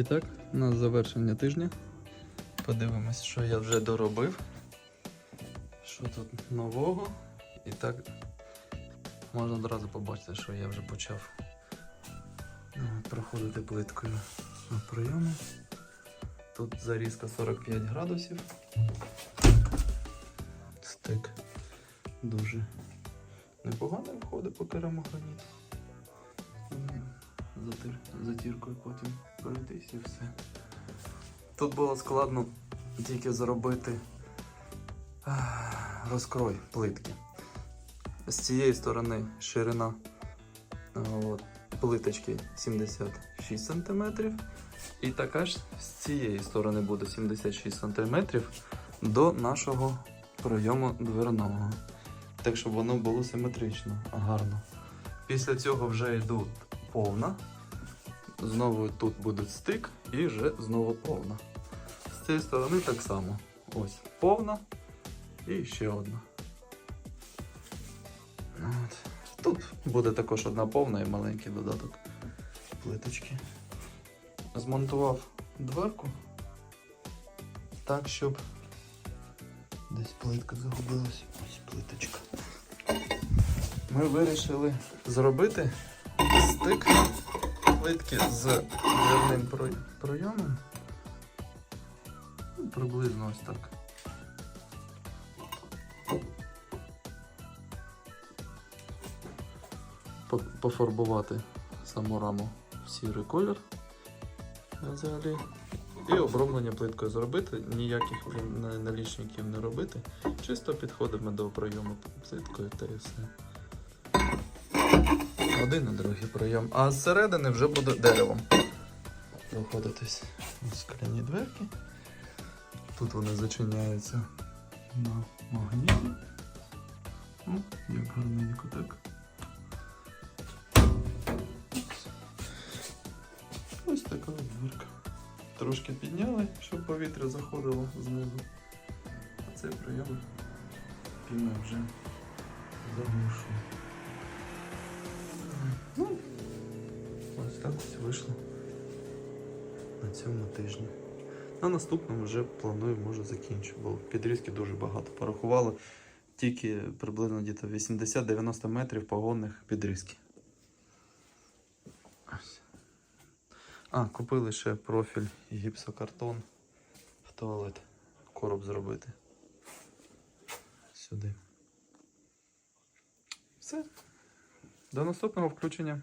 І так, на завершення тижня. Подивимось, що я вже доробив. Що тут нового. І так можна одразу побачити, що я вже почав е, проходити плиткою на прийому. Тут зарізка 45 градусів. Стик дуже непогано виходить по керамограніту. Затир, затіркою потім пройтись і все. Тут було складно тільки зробити розкрой плитки. З цієї сторони ширина от, плиточки 76 см. І така ж з цієї сторони буде 76 см до нашого пройому дверного. Так, щоб воно було симетрично, гарно. Після цього вже йдуть повна. Знову тут буде стик і вже знову повна. З цієї сторони так само. Ось повна і ще одна. От. Тут буде також одна повна і маленький додаток плиточки. Змонтував дверку так, щоб десь плитка загубилась. Ось плиточка. Ми вирішили зробити стик плитки з дверним про- пройомом. Ну, приблизно ось так. Пофарбувати саму раму в сірий колір взагалі. І оброблення плиткою зробити, ніяких налічників не робити. Чисто підходимо до прийому плиткою та і все. Один і другий прийом. А зсередини вже буде деревом. Виходитись ось скляні дверки. Тут вони зачиняються на магніті. О, як гарненько так. Ось така дверка. Трошки підняли, щоб повітря заходило знизу. А цей прийом піна вже заглушує. Ну, ось так ось вийшло на цьому тижні. На наступному вже планую, може закінчу, бо підрізки дуже багато. Порахували тільки приблизно 80-90 метрів погонних підрізки. Ось. А, купили ще профіль і гіпсокартон в туалет. Короб зробити. Сюди. Все. До наступного включення.